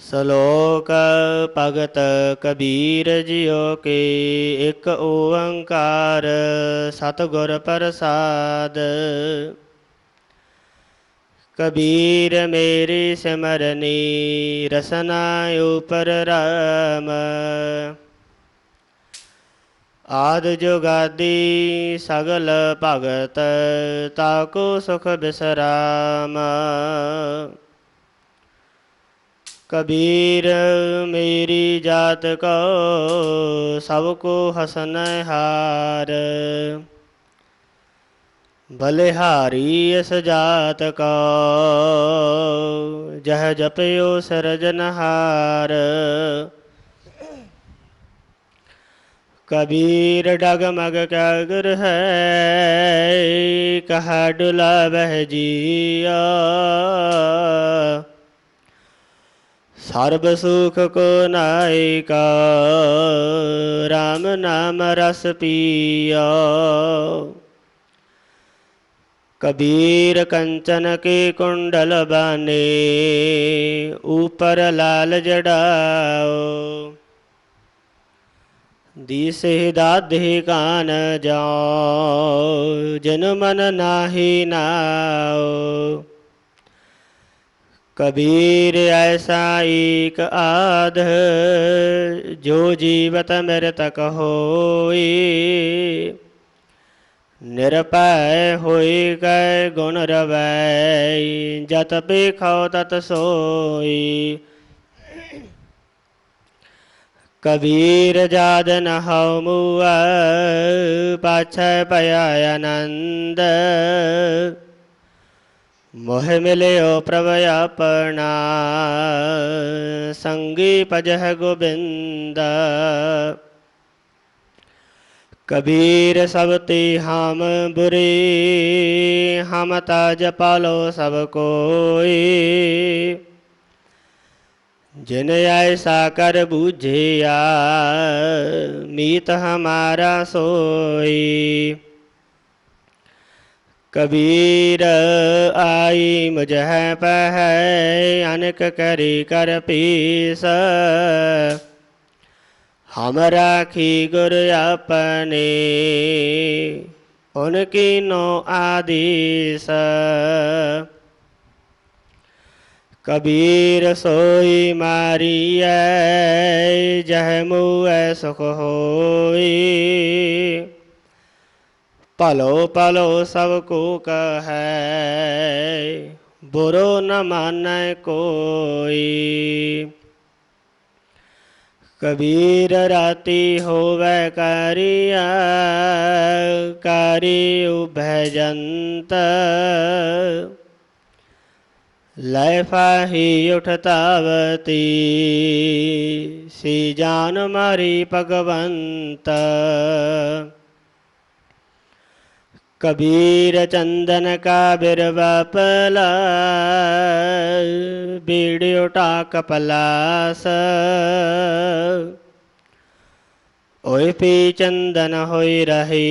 ਸ਼ਲੋਕ ਭਗਤ ਕਬੀਰ ਜਿਉ ਕੇ ਇੱਕ ਓੰਕਾਰ ਸਤਿਗੁਰ ਪ੍ਰਸਾਦ। ਕਬੀਰ ਮੇਰੀ ਸਿਮਰਨੀ, ਰਸਨਾ ਉਪਰ ਰਾਮ। ਆਦ ਜੁਗਾਦੀ ਸਗਲ ਭਗਤ, ਤਾਕੋ ਸੁਖ ਬਿਸਰਾਮ। कबीर, मेरी जात को सबको हसन हार। बलिहारी इस जात को, जह जपयो सृजनहार कबीर डगमग का गुर है, कहा डुला बह जिया। ਸਰਬ ਸੁਖ ਕੋ ਨਾਇਕਾ RAM ਨਾਮ ਰਸ ਪੀਆ। ਕਬੀਰ ਕੰਚਨ ਕੇ ਕੁੰਡਲ ਬਾਨੇ, ਉਪਰ ਲਾਲ ਜੜਾਓ। ਦੀਸੇ ਦਾਧੇ ਕਾਨ ਜਾਓ, ਜਨ ਮਨ ਨਾਹੀ ਨਾਓ। कबीर ऐसा एक आध जो जीवत मृतक हो निरपय हो गए गुण रवै, जत बिखो तत सोई। कबीर जाद न मुआ पाछ पया आनंद मोह प्रवया प्रवयापणा। संगी पजह गोविंद कबीर सब ती हम बुरी, हम ताज पालो सब कोई। जिन ऐसा कर बूझिया, मीत हमारा सोई। ਕਬੀਰ ਆਈ ਮੁਝਹ ਪਹਿ, ਅਨਕ ਕਰੀ ਕਰ ਪੀਸ। ਹਮ ਰਾਖੀ ਗੁਰ ਆਪਨੇ ਉਨਕੀ ਨੋ ਆਦੀਸ। ਕਬੀਰ ਸੋਈ ਮਾਰੀਐ, ਜਹ ਮੂਐ ਸੁਖ ਹੋਈ। पलो पलो सबको कह, बुरो न मान कोई। कबीर राति वै कारिया करी उभजंत लैफाही उठतावती, सी जान मारी भगवंत। ਕਬੀਰ ਚੰਦਨ ਕਾ ਬਿਰਵਾ ਪਲਾ ਬੀੜਿਓ ਟਾਕ ਪਲਾਸ ਓਏ ਪੀ ਚੰਦਨ ਹੋਈ ਰਹੀ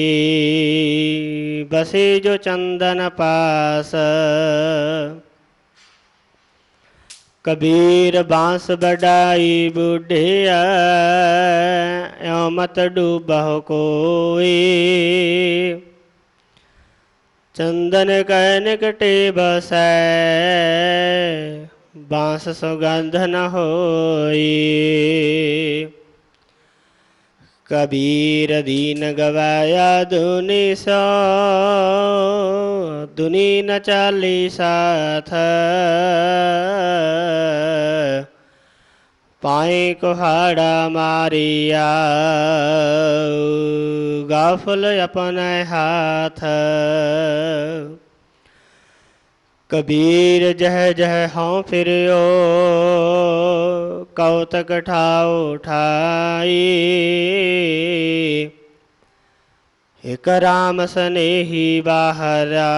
ਬਸੇ ਜੋ ਚੰਦਨ ਪਾਸ ਕਬੀਰ ਬਾਂਸ ਬੜਾਈ ਬੁਢਿਆ ਓ ਮਤ ਡੂਬਹੁ ਕੋਈ चंदन कनक निकटे बस, बाँस सुगंध न हो कबीर दीन गवाया दुनी सौ, दुनी न चाली था। ਪਾਏ ਕੁਹਾੜਾ ਮਾਰਿਆ ਗਾਫਲ ਆਪਣੇ ਹਾਥ। ਕਬੀਰ ਜਹ ਜਹ ਹਉ ਫਿਰਿਓ, ਕਉਤਕ ਠਾਉ ਠਾਈ ਇਕ ਰਾਮ ਸਨੇਹੀ ਬਾਹਰਾ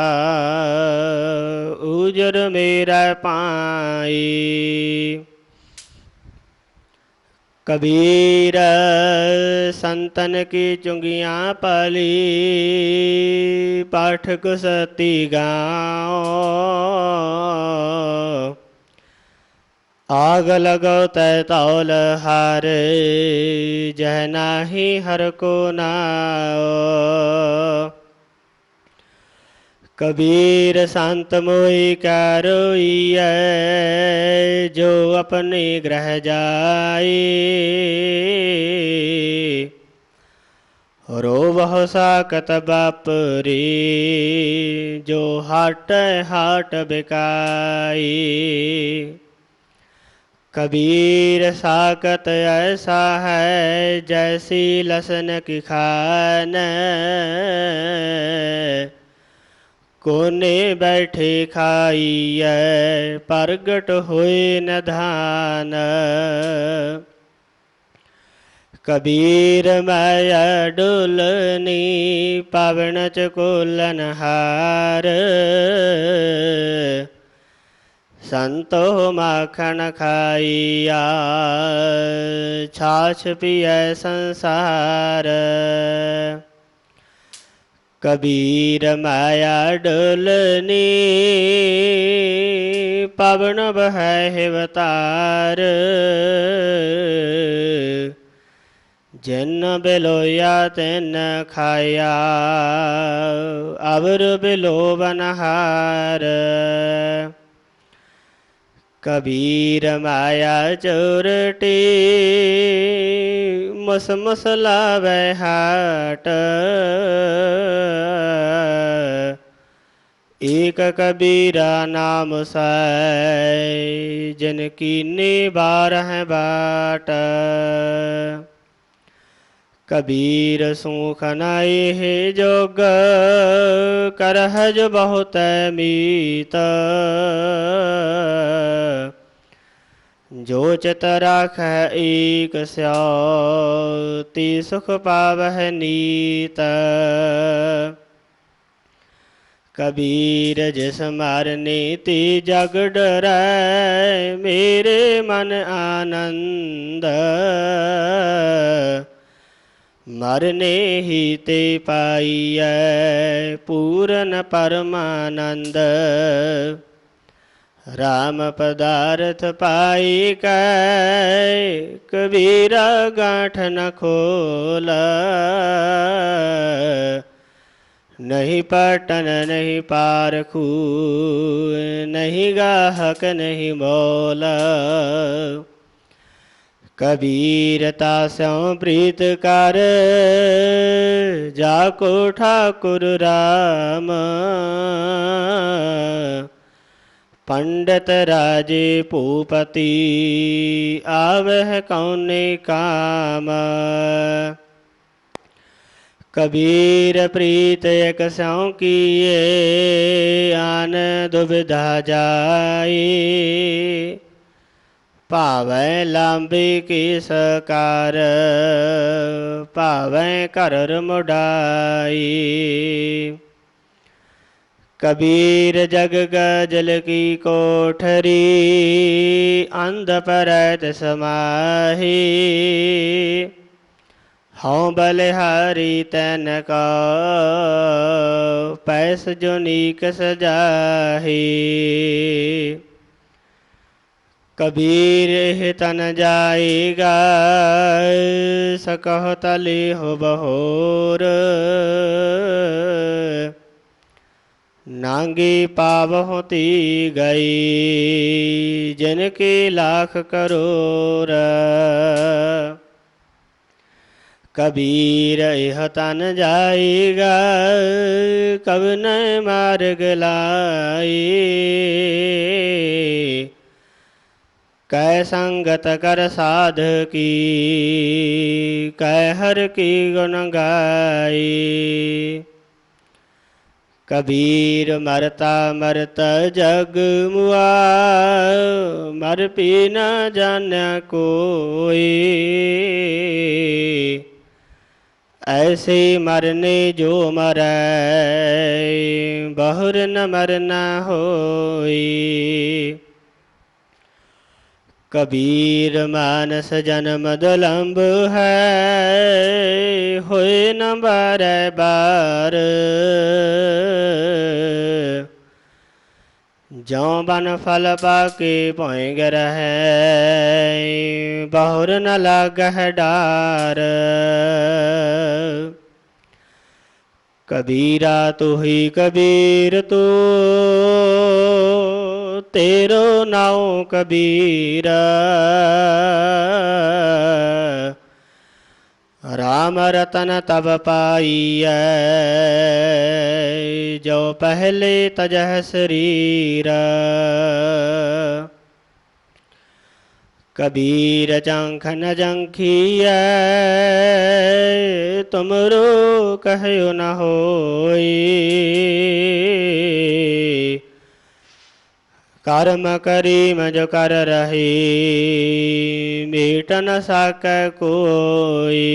ਉਜਰ ਮੇਰਾ ਪਾਈ। कबीर संतन की चुंगियाँ पाली, पाठक सती गाँव आग लगो तौल हार जहना ही हर को ना कबीर संत मोहि रोइय जो अपने ग्रह जाए। रो बहु साकत बापरी, जो हाट हाट बिकाई। कबीर साकत ऐसा है, जैसी लसन की खान। ਕੋਨੇ ਬੈਠੇ ਖਾਈਐ, ਪ੍ਰਗਟ ਹੋਏ ਨਿਧਾਨ। ਕਬੀਰ ਮੈਂ ਡੁਲਨੀ ਪਵਨ ਚਕੁਲਨ ਹਾਰ। ਸੰਤੋ ਮੱਖਣ ਖਾਈਆ, ਛਾਛ ਪੀਐ ਸੰਸਾਰ। ਕਬੀਰ ਮਾਇਆ ਡੋਲਨੀ ਪਵਨ ਬਹਿ ਹਿਵਤਾਰ ਜਨ ਬਿਲੋਇਆ ਤੈਨ ਖਾਇਆ ਅਵਰ ਬਿਲੋਵਨਹਾਰ ਕਬੀਰ ਮਾਇਆ ਚੋਰਟੀ, ਮਸ ਮਸ ਲਾਵੇ ਹਾਟ। ਏਕ ਕਬੀਰਾ ਨਾਮ ਸੈ ਜਿਨ ਕੀਨੇ ਬਾਰਹ ਬਾਟ। कबीर सुख नाई हे जोग करहज बहुत मीत। जो चित राख एक स्याती, सुख पावह नीत। कबीर जिस मारने ती जग डर, मेरे मन आनंद। मरने ही ते पाइय पूरन परमानंद राम पदार्थ पाई कै कबीरा गांठ न खोल। नहीं पटन, नहीं पारखू नहीं गाहक, नहीं मौला। कबीरता स्यों प्रीत कर। जाको ठाकुर राम। पंडित राजे भूपति आवह कौने काम? कबीर प्रीत एक स्यों किए, आन दुविधा जाए। पावै लांबी की सकार, पावे कर मुडाई। कबीर जग गज़ल की कोठरी, अंध परत समाही। हों बलिहारी तन का, पैस जुनीक सजाही। ਕਬੀਰ ਇਹ ਤਨ ਜਾਏਗਾ, ਸਕਹ ਤਲੇ ਹੋ ਬਹੋਰ। ਨਾਂਗੇ ਪਾਵ ਹੋਤੀ ਗਈ ਜਨ ਕੇ ਲੱਖ ਕਰੋਰ। ਕਬੀਰ ਇਹ ਤਨ ਜਾਏਗਾ, ਕਵਨ ਮਾਰਗ ਲਾਏ। ਕੈ ਸੰਗਤ ਕਰ ਸਾਧ ਕੀ ਕੈ ਹਰ ਕੀ ਗੁਣ ਗਾਈ। ਕਬੀਰ ਮਰਤਾ ਮਰਤ ਜਗ ਮੁਆ, ਮਰ ਪੀ ਨ ਜਾਣਿਆ ਕੋਈ। ਐਸੇ ਮਰਨੇ ਜੋ ਮਰੈ, ਬਹੁਰ ਨ ਮਰਨਾ ਹੋਈ। ਕਬੀਰ ਮਾਨਸ ਜਨਮ ਦਲੰਬ ਹੈ, ਹੋਏ ਨੰਬਰੈ ਬਾਰ। ਜਉ ਬਨ ਫਲ ਪਾਕੇ ਭੋਇ ਗਰਹਿ ਬਹੁਰ ਨ ਲਾਗਹਿ ਡਾਰ। ਕਬੀਰਾ ਤੁਹੀ ਕਬੀਰ ਤੂ तेरो नाउ कबीरा। राम रतन तब पाइय, जो पहले तजह शरीर। कबीर जंख न जंखिय तुमरो कहयो न होई। कर्म करी मज कर रही मीटन सक कोई।